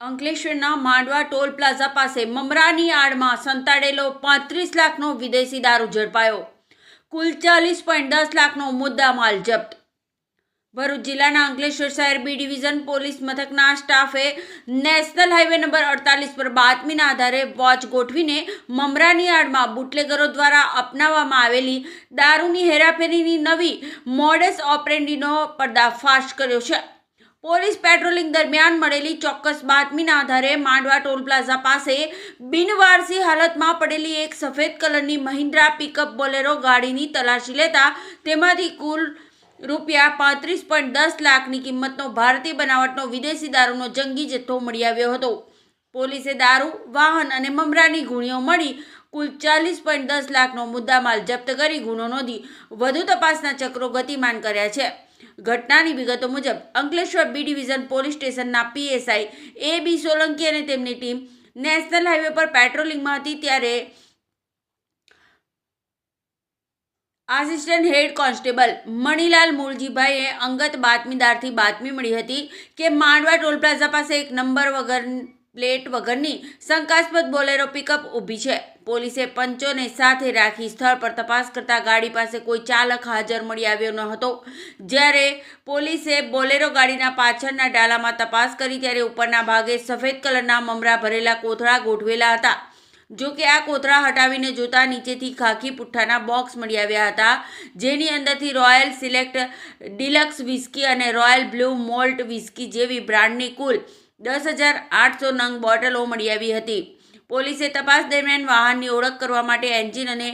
અંકલેશ્વરના માંડવા toll plaza પાસે મમરાની આડમાં સંતાડેલો પાંત્રીસ લાખનો વિદેશી દારૂ ઝડપાયો. કુલ ચાલીસ પોઈન્ટ દસ લાખનો મુદ્દા માલ જપ્ત. ભરૂચ જિલ્લાના અંકલેશ્વર શહેર બી ડિવિઝન પોલીસ મથકના સ્ટાફે નેશનલ હાઈવે નંબર અડતાલીસ પર બાતમીના આધારે વોચ ગોઠવીને મમરાની આડમાં બુટલેગરો દ્વારા અપનાવવામાં આવેલી દારૂની હેરાફેરીની નવી મોડસ ઓપરેન્ડીનો પર્દાફાશ કર્યો છે. પોલીસ પેટ્રોલિંગ દરમિયાન મળેલી ચોક્કસ બાતમીના આધારે માંડવા ટોલ પ્લાઝા પાસે બિનવારસી હાલતમાં પડેલી એક સફેદ કલરની મહિન્દ્રા પિકઅપ બોલેરો ગાડીની તલાશી લેતા તેમાંથી કુલ રૂપિયા પાંત્રીસ પોઈન્ટ દસ લાખની કિંમતનો ભારતીય બનાવટનો વિદેશી દારૂનો જંગી જથ્થો મળી આવ્યો હતો. પોલીસે દારૂ, વાહન અને મમરાની ગુણીઓ મળી કુલ ચાલીસ પોઈન્ટ દસ લાખનો મુદ્દામાલ જપ્ત કરી ગુનો નોંધી વધુ તપાસના ચક્રો ગતિમાન કર્યા છે. ઘટનાની વિગતો મુજબ, અંકલેશ્વર બી ડિવિઝન પોલીસ સ્ટેશનના પીએસઆઈ એ બી સોલંકી અને તેમની ટીમ નેશનલ હાઈવે પર પેટ્રોલિંગમાં હતી ત્યારે આસિસ્ટન્ટ હેડ કોન્સ્ટેબલ મણીલાલ મૂળજીભાઈએ અંગત બાતમીદારથી બાતમી મળી હતી કે માંડવા ટોલ પ્લાઝા પાસે એક નંબર વગર પ્લેટ વગરની શંકાસ્પદ બોલેરો પિકઅપ ઊભી છે. પોલીસે પંચોને સાથે રાખી સ્થળ પર તપાસ કરતા ગાડી પાસે કોઈ ચાલક હાજર મળી આવ્યો ન હતો. જ્યારે પોલીસે બોલેરો ગાડીના પાછળના ડાલામાં તપાસ કરી ત્યારે ઉપરના ભાગે સફેદ કલરના મમરા ભરેલા કોથળા ગોઠવેલા હતા. જો કે આ કોથળા હટાવીને જોતા નીચેથી ખાખી પુઠ્ઠાના બોક્સ મળી આવ્યા હતા. જેની અંદરથી રોયલ સિલેક્ટ ડિલક્સ વિસ્કી અને રોયલ બ્લુ મોલ્ટ વિસ્કી જેવી બ્રાન્ડની કુલ દસ હજાર આઠસો નંગ બોટલો મળી આવી હતી. પોલીસે તપાસ દરમિયાન વાહનની ઓળખ કરવા માટે એન્જિન અને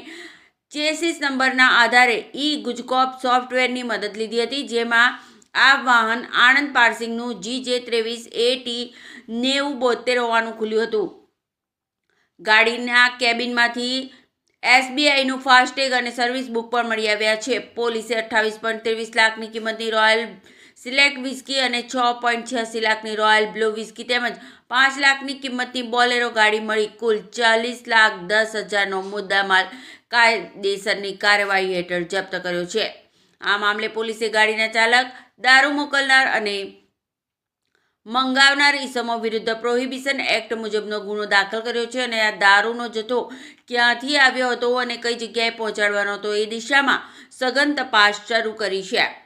ચેસિસ નંબરના આધારે ઈ ગુજકોપ સોફ્ટવેરની મદદ લીધી હતી, જેમાં આ વાહન આણંદ પાર્સિંગનું જી જે ત્રેવીસ એ ટી નેવું બોતેર હોવાનું ખુલ્યું હતું. ગાડીના કેબિનમાંથી એસબીઆઈનું ફાસ્ટેગ અને સર્વિસ બુક પણ મળી આવ્યા છે. પોલીસે અઠ્ઠાવીસ પોઈન્ટ ત્રેવીસ લાખની કિંમતની રોયલ સિલેક્ટ વિસ્કી અને છ પોઈન્ટ છ્યાસી લાખની રોયલ બ્લુ વિસ્કી તેમજ પાંચ લાખની કિંમતની બોલેરો ગાડી મળી. કુલ ચાલીસ લાખ દસ હજારનો મુદ્દામાલ કાયદેસરની કાર્યવાહી હેઠળ જપ્ત કર્યો છે. આ મામલે પોલીસે ગાડીના ચાલક દારૂ મોકલનાર અને મંગાવનાર ઈસમો વિરુદ્ધ પ્રોહિબિશન એક્ટ મુજબનો ગુનો દાખલ કર્યો છે અને આ દારૂનો જથ્થો ક્યાંથી આવ્યો હતો અને કઈ જગ્યાએ પહોંચાડવાનો હતો એ દિશામાં સઘન તપાસ શરૂ કરી છે.